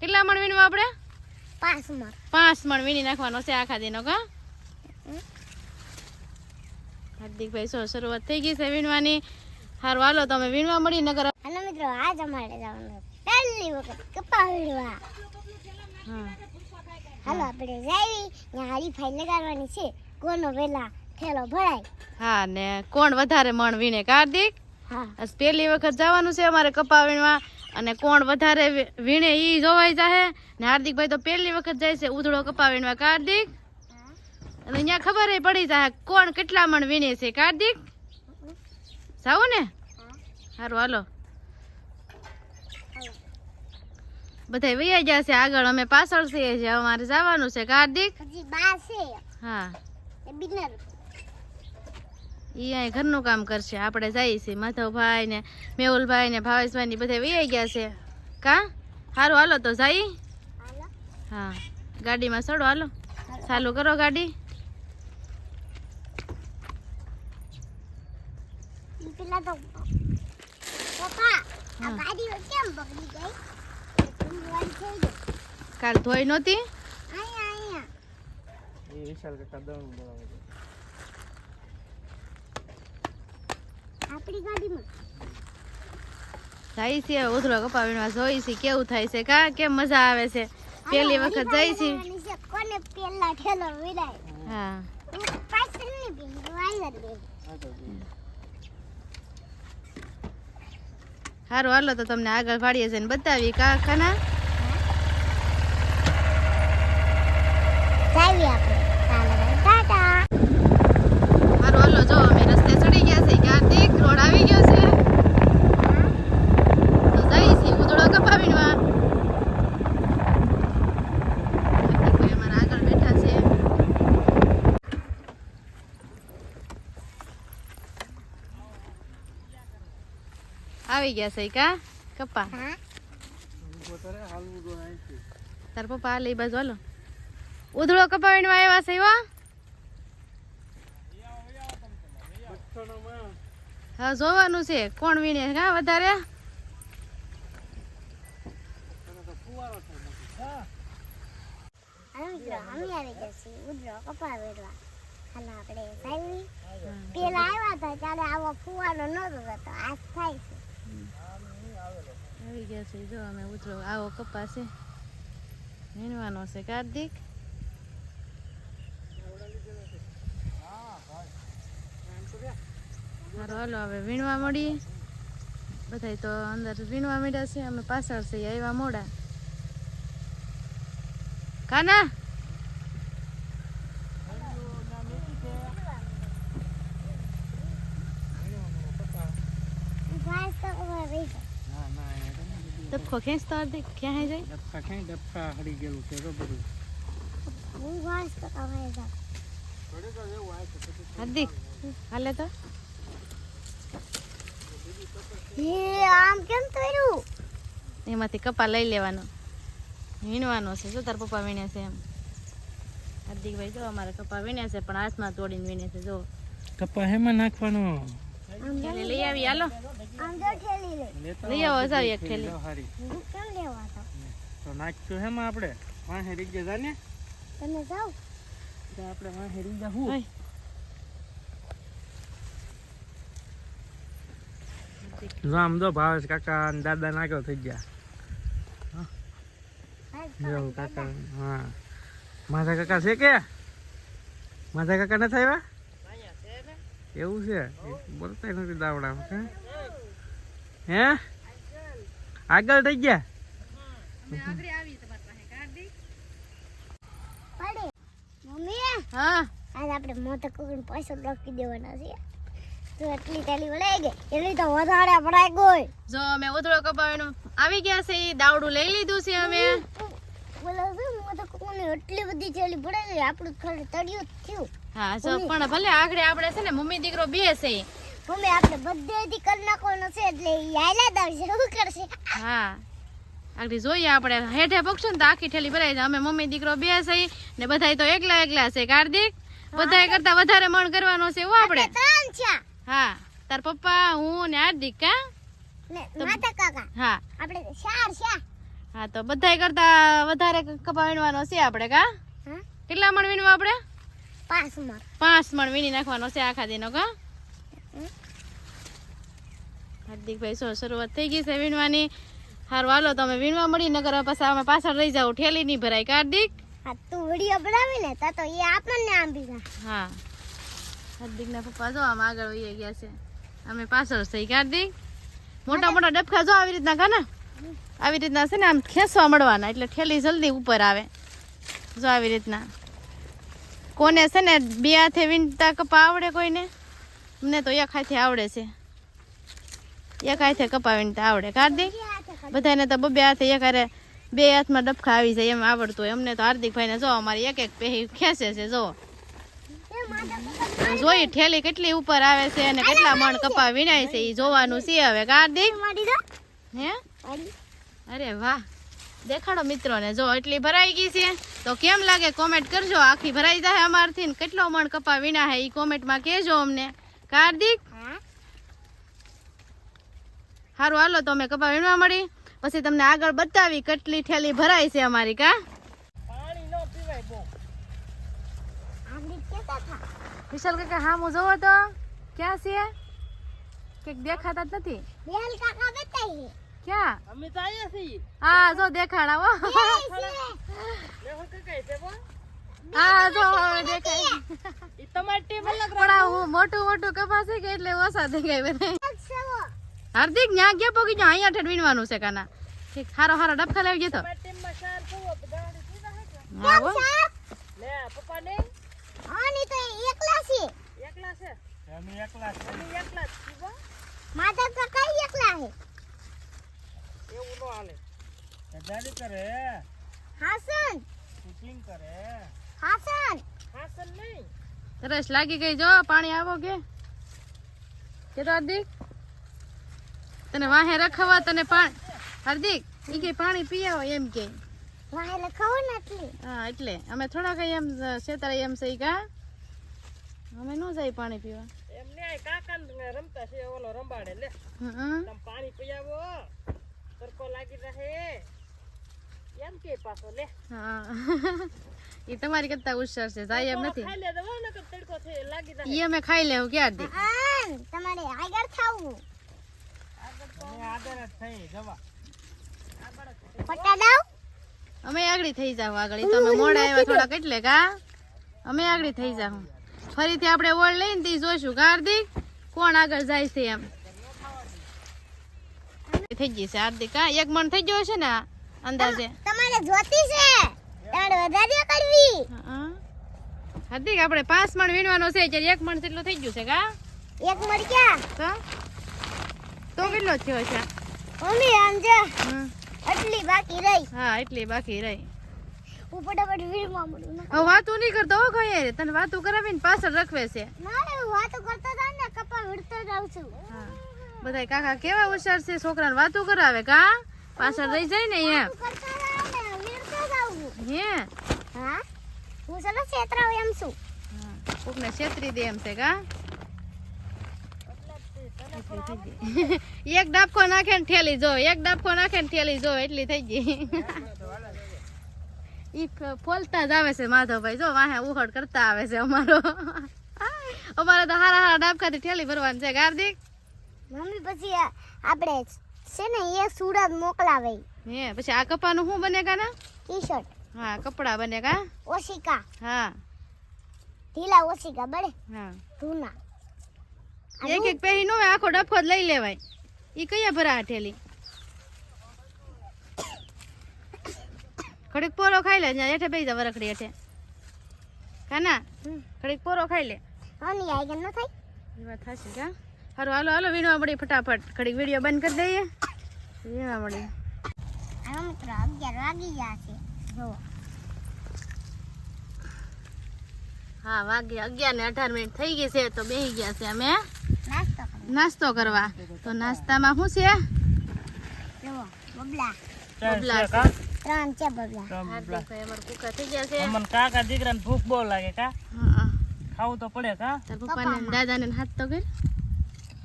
કેટલા મણ વીણવા આપણે? પાંચમાં પાંચ મણ વીણી નાખવાનો છે આખા દિનો કા? હાર્દિકભાઈ શું શરૂઆત થઈ ગઈ છે વીણવાની? સારું હાલો તમે વીણવા મળી નગર હાલો મિત્રો આજ અમારે જવાનું પહેલી વખત કપા વીણવા. હાલો આપણે જાવી ત્યાં હરીફાઈ લગાડવાની છે. કોનો વેલા થેલો ભરાય. હા ને કોણ વધારે મણ વીણે કાર્તિક હા. પહેલી વખત જવાનું છે અમારે કપા વીણવા. અને કોણ વધારે વીણે ઈ જોવાઈ જાહે. ને હાર્દિકભાઈ તો પહેલી વખત જાય છે ઉધડો કપા વીણવા કાર્દિક અને અહીંયા ખબર પડી જાય કોણ કેટલા મણ વીણે છે. કાર્દિક જાવ ને. સારું હાલો. બધા વૈયા ગયા છે આગળ. અમે પાછળ છીએ અમારે જવાનું છે. કાર્દિક હા. એ અહીં ઘરનું કામ કરશે. આપણે જઈએ છીએ માધવભાઈ ને મેહુલભાઈ ને ભાવેશભાઈ ને બધા વૈયા ગયા છે. કા? સારું હાલો તો જઈ હા. ગાડીમાં ચડો હાલો. ચાલુ કરો ગાડી. પેલા તો પપ્પા આ હા. ગાડી કેમ બગડી ગઈ? તમારી વાળી થઈ ગઈ કાલ ધોઈ નહોતી? અહીંયા અહીંયા. આપણી ગાડીમાં. જાય છે ઉધડો કપા વીણવા જોઈ છે કેવું થાય છે કા કેમ મજા આવે છે? પહેલી વખત જાય છે. કોને પેલા ઠેલો વિડાય હા. સારું હાલો તો તમને આગળ પાડીએ છે ને બતાવી કા ખાના જાઈએ આપણે ચાલો ભાઈ, ટાટા સારું હાલો જો અમે રસ્તે ચડી ગયા છે કાર્તિક રોડ આવી ગયો છે તો જઈ છે ઉધડો કપા વીણવા કાર્તિકભાઈ અમારા આગળ બેઠા છે આવી ગયા છે કા? કપા. હા. તાર પપ્પા લઈ બાજુ હાલો. ઉધળો વીણવા આવ્યા છે એવા હા? જોવાનું છે કોણ વીણે કા વધારે. પેલા આવ્યા હતા ત્યારે આવો ફુવાનો નતો થતો. આજ થાય છે. આવી ગયા છે જો અમે ઉતરો આવો કપા છે વીણવાનો છે કાર્તિક સારું હાલો હવે વીણવા મળીએ બધા તો અંદર વીણવા મળ્યા છે અમે પાછળ છે આવ્યા મોડા કાના ઘાસ તો કપા વેચો. ડબકો ખેંચતો હાર્દિક ક્યાં જાય હું ઘાસ તો કપા વેચો. હાર્દિક હાલે તો હે આમ કેમ કર્યું એમાંથી કપા લઈ લેવાનો વીણવાનો છે જો તાર પપ્પા વીણે છે એમ હાર્દિકભાઈ જો અમારે કપા વીણે છે પણ હાથમાં તોડીને વીણે છે જો કપા હેમાં નાખવાનો જો લઈ આવી હાલો. આમ જો ઠેલી લે લઈ આવો જાવ એક થેલી કેમ લેવા તો? નાખશું નાખ્યું હેમાં આપણે. વાહે રીજે જાને તમે જાઓ. તો આપણે વાહે રીજા હું. જો આમ ભાવેશ કાકા અને દાદા નાખ્યો થઈ ગયા. કાકા હા. માધા કાકા છે કે? માધા કાકા નથી આવ્યા? એવું છે? બોલતા નથી દાવડા હે? આગળ થઈ ગયા? મમ્મી હા. આજે આપણે મોટા પૈસા રાખી દેવાના છે તો એટલી તેલી વળાઈ ગઈ. એની તો વધારે ભરાઈ ગઈ. જો અમે ઉધડો કપાવીનો આવી ગયા છે. દાવડું લઈ લીધું છે અમે. બોલો શું મોટા એટલી બધી તેલી ભરાઈ ગઈ. આપણું થોડું તળિયું જ થયું. હા જો પણ ભલે આગળ આપણે છે ને મમ્મી દીકરો બે છે. મમ્મી આપણે બધેથી કર નાખવાનો છે એટલે હાલ્યા જ શું કરશે. હા. આગળ જોઈએ આપણે. હેઠે પક્ષો ને તો આખી ઠેલી ભરાઈ જાય. અમે મમ્મી દીકરો બે છે ને બધાય તો એકલા એકલા છે. કાર્તિક બધાય કરતા વધારે મણ કરવાનો છે એવું આપણે? ત્રણ છે. હા. તાર પપ્પા હું ને હાર્દિક કા માતા કાકા. હા. આપણે ચાર છે. હા તો બધાય કરતા વધારે કપા વીણવાનો છે આપણે કા? કેટલા મણ વીણવા આપણે? પાંચમાં પાંચ મણ વીણી નાખવાનો છે આખા દિનો કા. હાર્દિકભાઈ શું શરૂઆત થઈ ગઈ છે વીણવાની? હારું હાલો તમે વીણવા મળી નગર પછી અમે પાછળ રહી જાવ ઠેલી નહીં ભરાય હાર્દિક? હા તું વીડિયો બનાવી ને તો તો એ આપણને આંબી જાય. હા. હાર્દિકના પપ્પા જો આમ આગળ વહી ગયા છે. અમે પાછળ થઈ હાર્દિક. મોટા મોટા ડબકા જો આવી રીતના કા ને? આવી રીતના છે ને આમ ખેંચવા મળવાના એટલે ઠેલી જલ્દી ઉપર આવે. જો આવી રીતના. કોને છે ને બે હાથે વીણતા કપા આવડે કોઈને? મને તો એક હાથે આવડે છે. એક હાથે કપા વીણતા આવડે. કાર્તિક બધાને તો બબે હાથે એક હારે બે હાથમાં ડબખા આવી જાય એમ આવડતું હોય. અમને તો હાર્દિકભાઈને જો અમારી એક એક પેહી ખેંચે છે, જો. જોઈ ઠેલી કેટલી ઉપર આવે છે અને કેટલા મણ કપા વીણાય છે એ જોવાનું છે હવે. કાર્તિક હે? અરે વાહ. દેખાડો મિત્રોને જો એટલી ભરાઈ ગઈ છે તો કેમ લાગે? કોમેન્ટ કરજો. આખી ભરાઈ જાય અમારથી ને કેટલો મણ કપા વીણા હે એ કોમેન્ટમાં કહેજો અમને. કાર્તિક હા સારું હાલો તો અમે કપા વીણવા મળી. પછી તમને આગળ બતાવી કેટલી થેલી ભરાય છે અમારી કા? વિશાલ કાકા હા હું જોવો તો. ક્યાં છે? કંઈક દેખાતા જ નથી. બેલ કાકા બતાઈ ક્યાં? અમે તો આયા છીએ. હા જો દેખાડા હો જો દેખાય. ઈ તમારી ટીમ અલગ હું મોટું મોટું કપાસે કે એટલે ઓસા દેખાય સવો હાર્દિક ન્યા ગયા પોગી જો અહીંયા ઠેઠ વીણવાનું છે કાના. ઠીક હારો હારો ડબખા લાવી ગયો તો ટીમમાં ચાર થવો તો ગાડી સીધા હે કે? હા હો. લે પપ્પા ને. આની તો એકલા છે. એકલા છે? અમે એકલા છે. અમે એકલા છીએ માતા કાકા એકલા છે? એવું નો હાલે. ગાડી કરે. હાસન! કુકિંગ કરે. હાસન! હાસન નહીં. તરસ લાગી ગઈ જો પાણી આવો કે? કે તો હાર્દિક? તને વાહે રખવા તને પાણી હાર્દિક ઈ કે પાણી પી આવો એમ કે. લખાવો ને નથી. હા એટલે. અમે થોડા કઈ એમ શેતરા એમ સહી કા અમે ન જાય પાણી પીવા. એમ ને કાકા રમતા છે ઓલો રંબાડે લે. પાણી પી આવો તડકો લાગી રહે એમ કે પાછો લે. હા. એ તમારી કરતા હોશિયાર છે જાય એમ નથી. ખાઈ લે દવા ને તડકો છે લાગી જાય. ઈ અમે ખાઈ લેવું ક્યાં દે? આન તમારે આગળ ખાવું. આગળ થઈ જવા. ફટા દાવ અમે આગળ થઈ જાવ આગળ. તમે મોડા આવ્યા થોડા કેટલે કા અમે આગળ થઈ જાવ ફરીથી આપણે ઓળ લઈને તી જોઈશું કા હાર્દિક? કોણ આગળ જાય છે એમ? થઈ ગઈ છે હાર્દિક. હા એક મણ થઈ ગયો છે ને અંદાજે. તમારે જોતી છે? તારે વધારે કરવી. હં. હાર્દિક આપણે પાંચ મણ વીણવાનો છે ત્યારે એક મણ જેટલું થઈ ગયું છે કા? એક મરક્યા તો? તો કેટલો થયો છે? મમ્મી આમ જો. એટલી બાકી રહી. હા એટલી બાકી રહી. હું ફટાફટ વીરમાં મળું હવે વાતું નહીં કરતો હો કોઈ તને વાતું કરાવીને પાછળ રખવે છે. મારે રે વાતો કરતો હતા ને કપા વીણતો જાઉં છું. હા. બધા કાકા કેવા હોશિયાર છે? છોકરાને વાતું કરાવે કા? પાછળ રહી જાય ને એમ વાતો કરતો હતા ને વીડતો જાઉં. હે? હા? હું સદા છેતરાવ એમ છું. કોકને છેતરી દે એમ છે કા? એક ડાબકો નાખે ને ઠેલી જો એક ડાબકો નાખે ને ઠેલી જો એટલી થઈ ગઈ. ઈ ફોલતા જ આવે છે માધવભાઈ. જો વાહે ઉહડ કરતા આવે છે અમારો. અમારે તો હારા હારા ડાબકાથી ઠેલી ભરવાની છે હાર્દિક મમ્મી પછી આપણે છે ને એ સુરત મોકલાવે. હે પછી આ કપાનું શું બને કા ના ટી શર્ટ હા કપડા બને કા? ઓશિકા. હા. ઢીલા ઓશિકા બને. હા. ધૂના એક એક પહેરી નો આખો ડફો જ લઈ લેવાય. ઈ કયા ભરા ઠેલી ખડીક પોરો ખાઈ લે ત્યાં હેઠે બેસી જા વરખડી હેઠે. કાના. ખડીક પોરો ખાઈ લે. હની આઈ ગન ન થાય. એ વાત થશે કા હારું હાલો હાલો વીણવા મળી ફટાફટ. ઘડીક વીડિયો બંધ કરી દઈએ. વીણવા મળી આ મિત્રો અગિયાર વાગી ગયા છે. જો હા વાગે અગિયાર ને અઢાર મિનિટ થઈ ગઈ છે તો બેસી ગયા છે અમે. નાસ્તો કરો નાસ્તો કરવા. તો નાસ્તામાં શું છે? જુઓ બબલા. બબલા છે. ત્રણ છે બબલા. હાર્દિકભાઈ અમારા કુકા થઈ ગયા છે. અમન કાકા દીકરાને ભૂખ બહુ લાગે કા? હા ખાવું તો પડે કા? તાર પપ્પાને ને દાદાને ને હાથ તો કર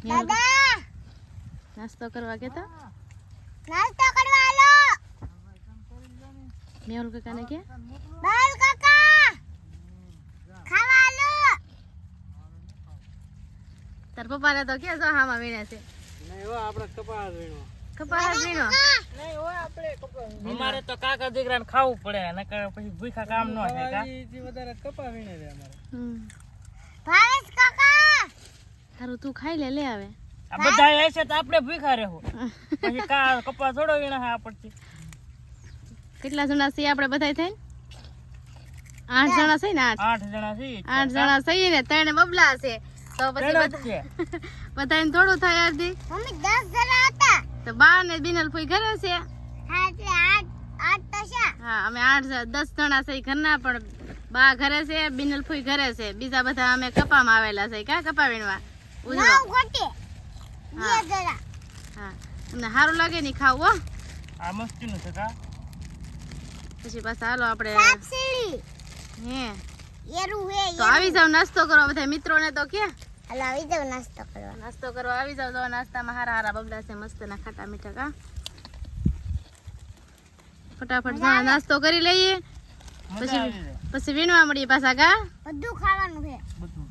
દાદા! નાસ્તો કરવા કેતા નાસ્તો કરવા હાલો મેહુલ કાકાને કે? બાલ કાકા! ખાવા આલો! તાર પપ્પાને તો કે જો હામાં વીણે છે. નહીં હો આપણે કપાસ વીણો. કપાસ આપણે વીણો અમારે તો કાકા દીકરાને ખાવું પડે નકર પછી ભૂખા કામ ન થાય કા? વધારે કપા વીણે રે અમારે. હમ. ભાવેશ કાકા! તારું તું ખાઈ લે લે આવે આ બધા હશે તો આપણે ભૂખા રહેવું. પછી કા કપા થોડો વીણા હા આપણથી. કેટલા જણા છીએ આપણે બધા થઈને? આઠ જણા છે ને આઠ? આઠ જણા છે આઠ જણા છે ને ત્રણ બબલા છે. તો પછી બધાને થોડું થાય અડધી. મમ્મી દસ જણા હતા. તો બા ને બિનલ ફૂઈ ઘરે છે. હા એટલે આઠ આઠ તો છે. હા અમે આઠ દસ જણા છે ઘરના પણ બા ઘરે છે બિનલ ફૂઈ ઘરે છે. બીજા બધા અમે કપામાં આવેલા છે. કા કપા વીણવા હા તમને સારું લાગે ને ખાવું હો. આ મસ્તીનું છે કા? પછી પાછા હાલો આપણે હે. એરું હે તો આવી જાવ નાસ્તો કરવા બધા મિત્રોને તો કે. હાલો આવી જાવ નાસ્તો કરવા. નાસ્તો કરવા આવી જાવ તો નાસ્તામાં હારા હારા બબલા છે મસ્ત ના ખાટા મીઠા કા. ફટાફટ નાસ્તો કરી લઈએ. મજા પછી વીણવા મળીએ પાછા કા. બધું ખાવાનું છે. બધું.